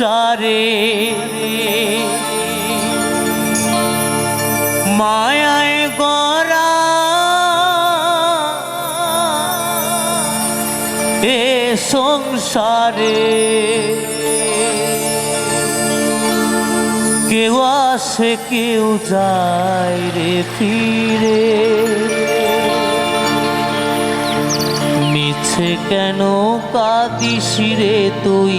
সংসারে। মায়ায় গড়া এ সংসারে। কেউ আসে, কেউ যায় রে ফিরে। মিছে কেন কাঁদিস রে তুই?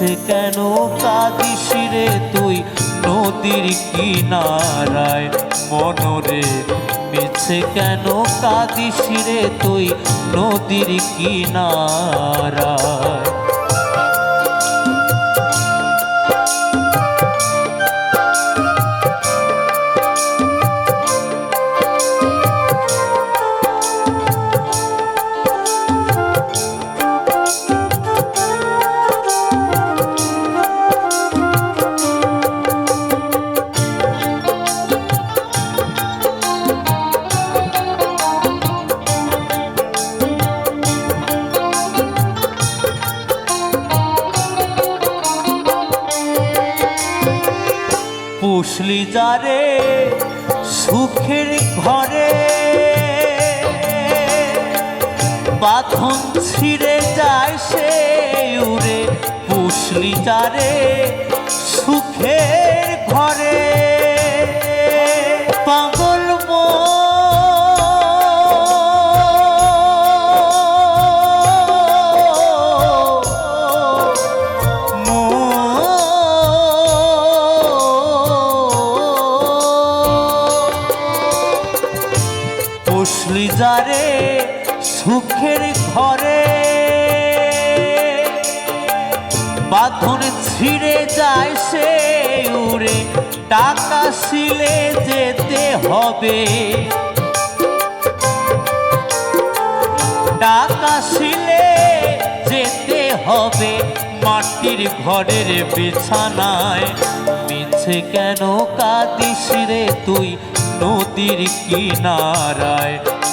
মিছে কেন কাঁদিস রে তুই? নদীর কিনারায় মনরে মিছে কেন কাঁদিস রে তুই? নদীর কিনারায় পুষলি যারে সুখের ঘরে। বাঁধন ছিঁড়ে যায় সে উড়ে পুষলি যারে সুখের ঘরে। যারে সুখের ঘরে। বাঁধন ছিঁড়ে যায় সে উড়ে, টাকা শিলে যেতে হবে। টাকা শিলে যেতে হবে, মাটির ঘরের বিছানায়। মিছে কেন কাঁদিস রে তুই নদীর কিনারায়?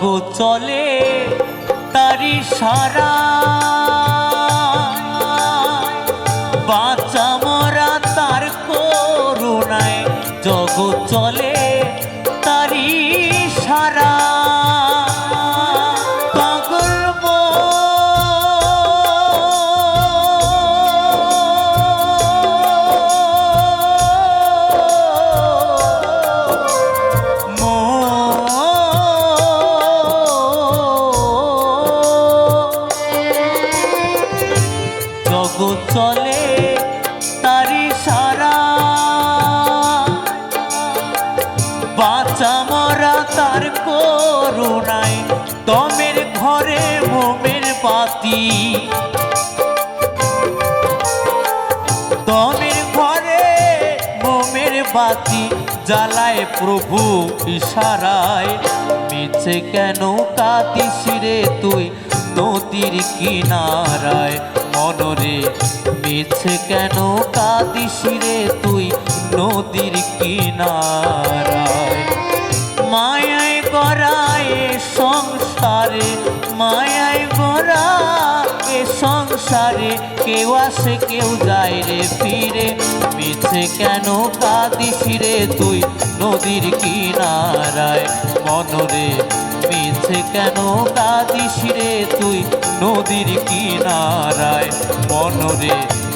জগৎ চলে তারি সারা। বাঁচা মরা তার করুণায় জগৎ চলে তারি সারা। চলে তারি সারা। বাঁচা মরা তার করুণায় দমের ঘরে মোমের বাতি দমের ঘরে মোমের বাতি জ্বালায় প্রভু ইশারায়। মিছে কেন কাঁদিস রে তুই নদীর কিনারায়? মনরে মিছে কেন কাদিসিরে তুই নদীর কিনারায়? মায়ায় গড়ায় সংসারে মায়ায় গড়া এ সংসারে কেউ আসে, কেউ যায় রে ফিরে। মিছে কেন কাঁদিস রে তুই নদীর কিনারায়? মনরে মিছে কেন কাঁদিস রে তুই নদীর কিনারায়? মনরে